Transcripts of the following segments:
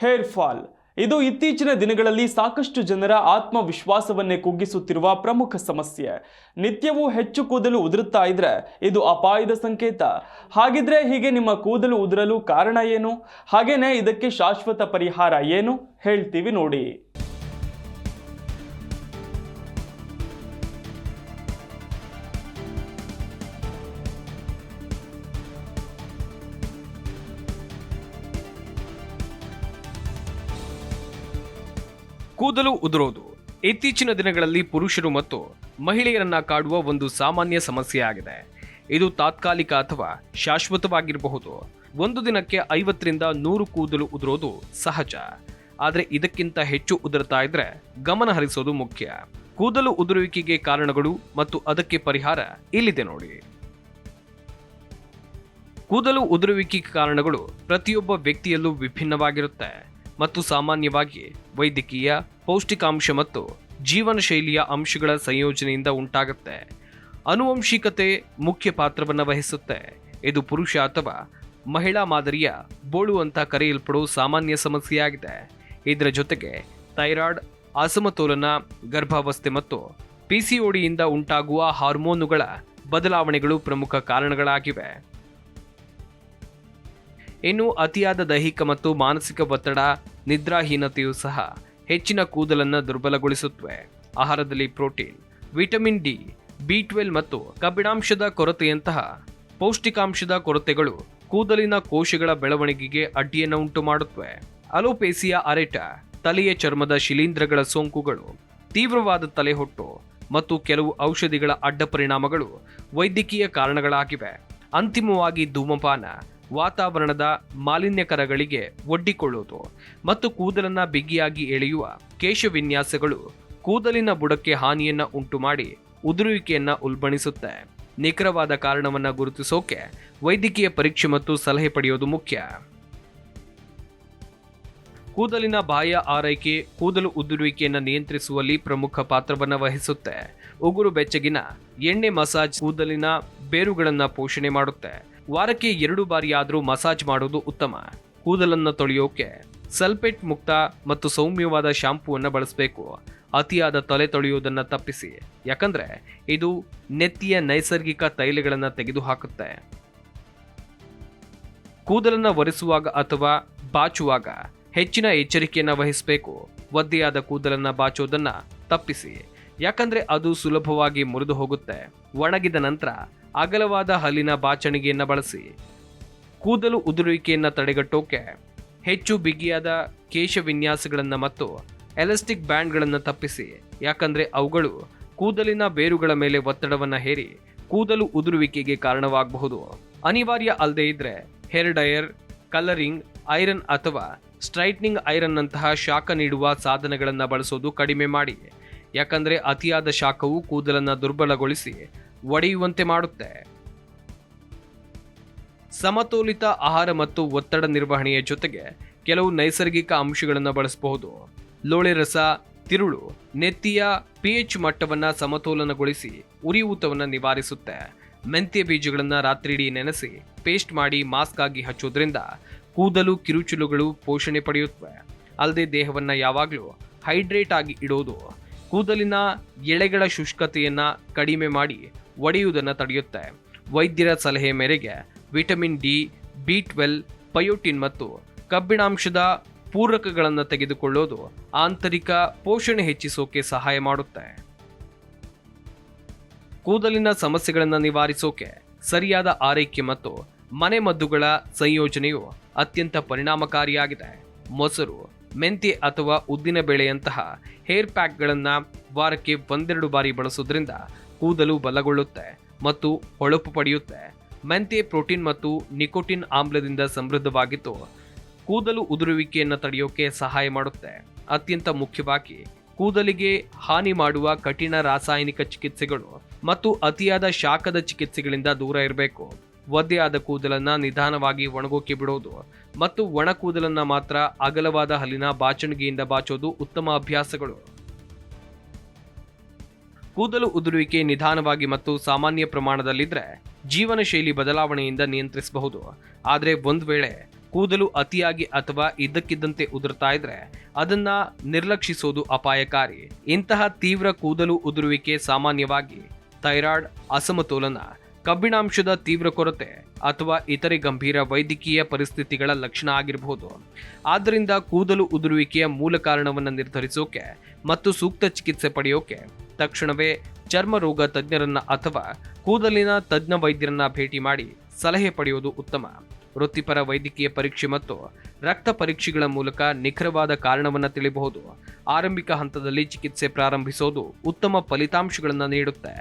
Hair fall. ಇದು ಇತ್ತೀಚಿನ ದಿನಗಳಲ್ಲಿ ಸಾಕಷ್ಟು ಜನರ ಆತ್ಮವಿಶ್ವಾಸವನ್ನೇ ಕುಗ್ಗಿಸುತ್ತಿರುವ ಪ್ರಮುಖ ಸಮಸ್ಯೆ. ನಿತ್ಯವೂ ಹೆಚ್ಚು ಕೂದಲು ಉದುರುತ್ತಾ ಇದ್ರೆ ಇದು ಅಪಾಯದ ಸಂಕೇತ. ಹಾಗಿದ್ರೆ ಹೀಗೆ ನಿಮ್ಮ ಕೂದಲು ಉದುರಲು ಕಾರಣ ಏನು? ಹಾಗೇನೆ ಇದಕ್ಕೆ ಶಾಶ್ವತ ಪರಿಹಾರ ಏನು? ಹೇಳ್ತೀವಿ ನೋಡಿ. ಕೂದಲು ಉದುರೋದು. ಇತ್ತೀಚಿನ ದಿನಗಳಲ್ಲಿ ಪುರುಷರು ಮತ್ತು ಮಹಿಳೆಯರನ್ನ ಕಾಡುವ ಒಂದು ಸಾಮಾನ್ಯ ಸಮಸ್ಯೆಯಾಗಿದೆ ಇದು ತಾತ್ಕಾಲಿಕ ಅಥವಾ ಶಾಶ್ವತವಾಗಿರಬಹುದು. ಒಂದು ದಿನಕ್ಕೆ ಐವತ್ತರಿಂದ ನೂರು ಕೂದಲು ಉದುರೋದು ಸಹಜ. ಆದರೆ ಇದಕ್ಕಿಂತ ಹೆಚ್ಚು ಉದುರ್ತಾ ಇದ್ರೆ ಗಮನ ಹರಿಸೋದು ಮುಖ್ಯ. ಕೂದಲು ಉದುರುವಿಕೆಗೆ ಕಾರಣಗಳು ಮತ್ತು ಅದಕ್ಕೆ ಪರಿಹಾರ ಇಲ್ಲಿದೆ ನೋಡಿ. ಕೂದಲು ಉದುರುವಿಕೆಗೆ ಕಾರಣಗಳು ಪ್ರತಿಯೊಬ್ಬ ವ್ಯಕ್ತಿಯಲ್ಲೂ ವಿಭಿನ್ನವಾಗಿರುತ್ತೆ. ಮತ್ತು ಸಾಮಾನ್ಯವಾಗಿ ವೈದ್ಯಕೀಯ, ಪೌಷ್ಟಿಕಾಂಶ ಮತ್ತು ಜೀವನ ಶೈಲಿಯ ಅಂಶಗಳ ಸಂಯೋಜನೆಯಿಂದ ಉಂಟಾಗುತ್ತೆ. ಅನುವಂಶಿಕತೆ ಮುಖ್ಯ ಪಾತ್ರವನ್ನು ವಹಿಸುತ್ತೆ. ಇದು ಪುರುಷ ಅಥವಾ ಮಹಿಳಾ ಮಾದರಿಯ ಬೋಳು ಅಂತ ಕರೆಯಲ್ಪಡುವ ಸಾಮಾನ್ಯ ಸಮಸ್ಯೆಯಾಗಿದೆ. ಇದರ ಜೊತೆಗೆ ಥೈರಾಯ್ಡ್ ಅಸಮತೋಲನ ಗರ್ಭಾವಸ್ಥೆ ಮತ್ತು ಪಿಸಿಒಡಿಯಿಂದ ಉಂಟಾಗುವ ಹಾರ್ಮೋನುಗಳ ಬದಲಾವಣೆಗಳು ಪ್ರಮುಖ ಕಾರಣಗಳಾಗಿವೆ. ಇನ್ನು ಅತಿಯಾದ ದೈಹಿಕ ಮತ್ತು ಮಾನಸಿಕ ಒತ್ತಡ ನಿದ್ರಾಹೀನತೆಯೂ ಸಹ ಹೆಚ್ಚಿನ ಕೂದಲನ್ನು ದುರ್ಬಲಗೊಳಿಸುತ್ತವೆ. ಆಹಾರದಲ್ಲಿ protein, vitamin D B twelve ಮತ್ತು ಕಬ್ಬಿಣಾಂಶದ ಕೊರತೆಯಂತಹ ಪೌಷ್ಟಿಕಾಂಶದ ಕೊರತೆಗಳು ಕೂದಲಿನ ಕೋಶಗಳ ಬೆಳವಣಿಗೆಗೆ ಅಡ್ಡಿಯನ್ನು ಉಂಟು ಮಾಡುತ್ತವೆ ಅಲೋಪೇಸಿಯ ಅರೆಟ, ತಲೆಯ ಚರ್ಮದ ಶಿಲೀಂಧ್ರಗಳ ಸೋಂಕುಗಳು, ತೀವ್ರವಾದ ತಲೆಹೊಟ್ಟು ಮತ್ತು ಕೆಲವು ಔಷಧಿಗಳ ಅಡ್ಡ ಪರಿಣಾಮಗಳು ವೈದ್ಯಕೀಯ ಕಾರಣಗಳಾಗಿವೆ. ಅಂತಿಮವಾಗಿ ಧೂಮಪಾನ ವಾತಾವರಣದ ಮಾಲಿನ್ಯಕರಗಳಿಗೆ ಒಡ್ಡಿಕೊಳ್ಳುವುದು ಮತ್ತು ಕೂದಲನ್ನು ಬಿಗಿಯಾಗಿ ಎಳೆಯುವ ಕೇಶವಿನ್ಯಾಸಗಳು ಕೂದಲಿನ ಬುಡಕ್ಕೆ ಹಾನಿಯನ್ನು ಉಂಟುಮಾಡಿ ಉದುರುವಿಕೆಯನ್ನು ಉಲ್ಬಣಿಸುತ್ತೆ. ನಿಖರವಾದ ಕಾರಣವನ್ನು ಗುರುತಿಸೋಕೆ ವೈದ್ಯಕೀಯ ಪರೀಕ್ಷೆ ಮತ್ತು ಸಲಹೆ ಪಡೆಯೋದು ಮುಖ್ಯ. ಕೂದಲಿನ ಬಾಹ್ಯ ಆರೈಕೆ, ಕೂದಲು ಉದುರುವಿಕೆಯನ್ನು ನಿಯಂತ್ರಿಸುವಲ್ಲಿ ಪ್ರಮುಖ ಪಾತ್ರವನ್ನು ವಹಿಸುತ್ತೆ. ಉಗುರು ಬೆಚ್ಚಗಿನ ಎಣ್ಣೆ ಮಸಾಜ್ ಕೂದಲಿನ ಬೇರುಗಳನ್ನು ಪೋಷಣೆ ಮಾಡುತ್ತೆ. ವಾರಕ್ಕೆ ಎರಡು ಬಾರಿಯಾದರೂ ಮಸಾಜ್ ಮಾಡೋದು ಉತ್ತಮ. ಕೂದಲನ್ನು ತೊಳೆಯೋಕೆ ಸಲ್ಪೇಟ್ ಮುಕ್ತ ಮತ್ತು ಸೌಮ್ಯವಾದ ಶಾಂಪೂವನ್ನು ಬಳಸಬೇಕು. ಅತಿಯಾದ ತಲೆ ತೊಳೆಯುವುದನ್ನು ತಪ್ಪಿಸಿ. ಯಾಕಂದರೆ ಇದು ನೆತ್ತಿಯ ನೈಸರ್ಗಿಕ ತೈಲಗಳನ್ನು ತೆಗೆದುಹಾಕುತ್ತೆ. ಕೂದಲನ್ನು ಒರೆಸುವಾಗ ಅಥವಾ ಬಾಚುವಾಗ ಹೆಚ್ಚಿನ ಎಚ್ಚರಿಕೆಯನ್ನು ವಹಿಸಬೇಕು. ಒದ್ದೆಯಾದ ಕೂದಲನ್ನು ಬಾಚೋದನ್ನು ತಪ್ಪಿಸಿ. ಯಾಕಂದರೆ ಅದು ಸುಲಭವಾಗಿ ಮುರಿದು ಹೋಗುತ್ತೆ. ಒಣಗಿದ ನಂತರ ಅಗಲವಾದ ಹಲ್ಲಿನ ಬಾಚಣಿಗೆಯನ್ನು ಬಳಸಿ. ಕೂದಲು ಉದುರುವಿಕೆಯನ್ನು ತಡೆಗಟ್ಟೋಕೆ ಹೆಚ್ಚು ಬಿಗಿಯಾದ ಕೇಶ ವಿನ್ಯಾಸಗಳನ್ನು ಮತ್ತು ಎಲಾಸ್ಟಿಕ್ ಬ್ಯಾಂಡ್ಗಳನ್ನು ತಪ್ಪಿಸಿ. ಯಾಕಂದರೆ ಅವುಗಳು ಕೂದಲಿನ ಬೇರುಗಳ ಮೇಲೆ ಒತ್ತಡವನ್ನು ಹೇರಿ ಕೂದಲು ಉದುರುವಿಕೆಗೆ ಕಾರಣವಾಗಬಹುದು. ಅನಿವಾರ್ಯ ಅಲ್ಲದೆ ಇದ್ದರೆ ಹೇರ್ ಡಯರ್ ಕಲರಿಂಗ್, ಐರನ್ ಅಥವಾ ಸ್ಟ್ರೈಟ್ನಿಂಗ್ ಐರನ್ನಂತಹ ಶಾಖ ನೀಡುವ ಸಾಧನಗಳನ್ನು ಬಳಸೋದು ಕಡಿಮೆ ಮಾಡಿ. ಯಾಕಂದರೆ ಅತಿಯಾದ ಶಾಖವು ಕೂದಲನ್ನು ದುರ್ಬಲಗೊಳಿಸಿ ಒಡೆಯುವಂತೆ ಮಾಡುತ್ತೆ. ಸಮತೋಲಿತ ಆಹಾರ ಮತ್ತು ಒತ್ತಡ ನಿರ್ವಹಣೆಯ ಜೊತೆಗೆ ಕೆಲವು ನೈಸರ್ಗಿಕ ಅಂಶಗಳನ್ನು ಬಳಸಬಹುದು. ಲೋಳೆ ರಸ, ತಿರುಳು, ನೆತ್ತಿಯ ಪಿಎಚ್ ಮಟ್ಟವನ್ನು ಸಮತೋಲನಗೊಳಿಸಿ ಉರಿಯೂತವನ್ನು ನಿವಾರಿಸುತ್ತೆ. ಮೆಂತ್ಯ ಬೀಜಗಳನ್ನು ರಾತ್ರಿಡೀ ನೆನೆಸಿ ಪೇಸ್ಟ್ ಮಾಡಿ ಮಾಸ್ಕ್ ಆಗಿ ಹಚ್ಚೋದ್ರಿಂದ ಕೂದಲು, ಕಿರುಚುಲುಗಳು ಪೋಷಣೆ ಪಡೆಯುತ್ತವೆ. ಅಲ್ಲದೆ ದೇಹವನ್ನು ಯಾವಾಗಲೂ ಹೈಡ್ರೇಟ್ ಆಗಿ ಇಡೋದು. ಕೂದಲಿನ ಎಳೆಗಳ ಶುಷ್ಕತೆಯನ್ನು ಕಡಿಮೆ ಮಾಡಿ ಒಡೆಯುವುದನ್ನು ತಡೆಯುತ್ತೆ. ವೈದ್ಯರ ಸಲಹೆ ಮೇರೆಗೆ vitamin D B twelve biotin ಮತ್ತು ಕಬ್ಬಿಣಾಂಶದ ಪೂರಕಗಳನ್ನು ತೆಗೆದುಕೊಳ್ಳೋದು ಆಂತರಿಕ ಪೋಷಣೆ ಹೆಚ್ಚಿಸೋಕೆ ಸಹಾಯ ಮಾಡುತ್ತೆ. ಕೂದಲಿನ ಸಮಸ್ಯೆಗಳನ್ನು ನಿವಾರಿಸೋಕೆ ಸರಿಯಾದ ಆರೈಕೆ ಮತ್ತು ಮನೆಮದ್ದುಗಳ ಸಂಯೋಜನೆಯು ಅತ್ಯಂತ ಪರಿಣಾಮಕಾರಿಯಾಗಿದೆ. ಮೊಸರು, ಮೆಂತ್ಯ ಅಥವಾ ಉದ್ದಿನ ಬೇಳೆಯಂತಹ ಹೇರ್ ಪ್ಯಾಕ್ಗಳನ್ನು ವಾರಕ್ಕೆ ಒಂದೆರಡು ಬಾರಿ ಬಳಸೋದ್ರಿಂದ ಕೂದಲು ಬಲಗೊಳ್ಳುತ್ತೆ ಮತ್ತು ಹೊಳಪು ಪಡೆಯುತ್ತೆ. ಮೆಂತ್ಯ ಪ್ರೋಟೀನ್ ಮತ್ತು ನಿಕೋಟಿನ್ ಆಮ್ಲದಿಂದ ಸಮೃದ್ಧವಾಗಿದ್ದು, ಕೂದಲು ಉದುರುವಿಕೆಯನ್ನು ತಡೆಯೋಕೆ ಸಹಾಯ ಮಾಡುತ್ತೆ. ಅತ್ಯಂತ ಮುಖ್ಯವಾಗಿ, ಕೂದಲಿಗೆ ಹಾನಿ ಮಾಡುವ ಕಠಿಣ ರಾಸಾಯನಿಕ ಚಿಕಿತ್ಸೆಗಳು ಮತ್ತು ಅತಿಯಾದ ಶಾಖದ ಚಿಕಿತ್ಸೆಗಳಿಂದ ದೂರ ಇರಬೇಕು. ಒದ್ದೆಯಾದ ಕೂದಲನ್ನ ನಿಧಾನವಾಗಿ ಒಣಗೋಕೆ ಬಿಡೋದು ಮತ್ತು ಒಣ ಕೂದಲನ್ನ ಮಾತ್ರ ಅಗಲವಾದ ಹಲ್ಲಿನ ಬಾಚಣಿಗೆಯಿಂದ ಬಾಚೋದು ಉತ್ತಮ ಅಭ್ಯಾಸಗಳು. ಕೂದಲು ಉದುರುವಿಕೆ ನಿಧಾನವಾಗಿ ಮತ್ತು ಸಾಮಾನ್ಯ ಪ್ರಮಾಣದಲ್ಲಿದ್ದರೆ ಜೀವನ ಶೈಲಿ ಬದಲಾವಣೆಯಿಂದ ನಿಯಂತ್ರಿಸಬಹುದು. ಆದರೆ ಒಂದು ವೇಳೆ ಕೂದಲು ಅತಿಯಾಗಿ ಅಥವಾ ಇದ್ದಕ್ಕಿದ್ದಂತೆ ಉದುರ್ತಾ ಇದ್ರೆ ಅದನ್ನ ನಿರ್ಲಕ್ಷಿಸೋದು ಅಪಾಯಕಾರಿ. ಇಂತಹ ತೀವ್ರ ಕೂದಲು ಉದುರುವಿಕೆ ಸಾಮಾನ್ಯವಾಗಿ ಥೈರಾಯ್ಡ್, ಅಸಮತೋಲನ, ಕಬ್ಬಿಣಾಂಶದ ತೀವ್ರ ಕೊರತೆ ಅಥವಾ ಇತರೆ ಗಂಭೀರ ವೈದ್ಯಕೀಯ ಪರಿಸ್ಥಿತಿಗಳ ಲಕ್ಷಣ ಆಗಿರಬಹುದು. ಆದ್ದರಿಂದ ಕೂದಲು ಉದುರುವಿಕೆಯ ಮೂಲ ಕಾರಣವನ್ನು ನಿರ್ಧರಿಸೋಕೆ ಮತ್ತು ಸೂಕ್ತ ಚಿಕಿತ್ಸೆ ಪಡೆಯೋಕೆ ತಕ್ಷಣವೇ ಚರ್ಮ ರೋಗ ತಜ್ಞರನ್ನ ಅಥವಾ ಕೂದಲಿನ ತಜ್ಞ ವೈದ್ಯರನ್ನ ಭೇಟಿ ಮಾಡಿ ಸಲಹೆ ಪಡೆಯುವುದು ಉತ್ತಮ. ವೃತ್ತಿಪರ ವೈದ್ಯಕೀಯ ಪರೀಕ್ಷೆ ಮತ್ತು ರಕ್ತ ಪರೀಕ್ಷೆಗಳ ಮೂಲಕ ನಿಖರವಾದ ಕಾರಣವನ್ನು ತಿಳಿಯಬಹುದು ಆರಂಭಿಕ ಹಂತದಲ್ಲಿ ಚಿಕಿತ್ಸೆ ಪ್ರಾರಂಭಿಸೋದು ಉತ್ತಮ ಫಲಿತಾಂಶಗಳನ್ನು ನೀಡುತ್ತೆ.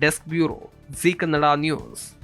Desk bureau, Z Kannada news.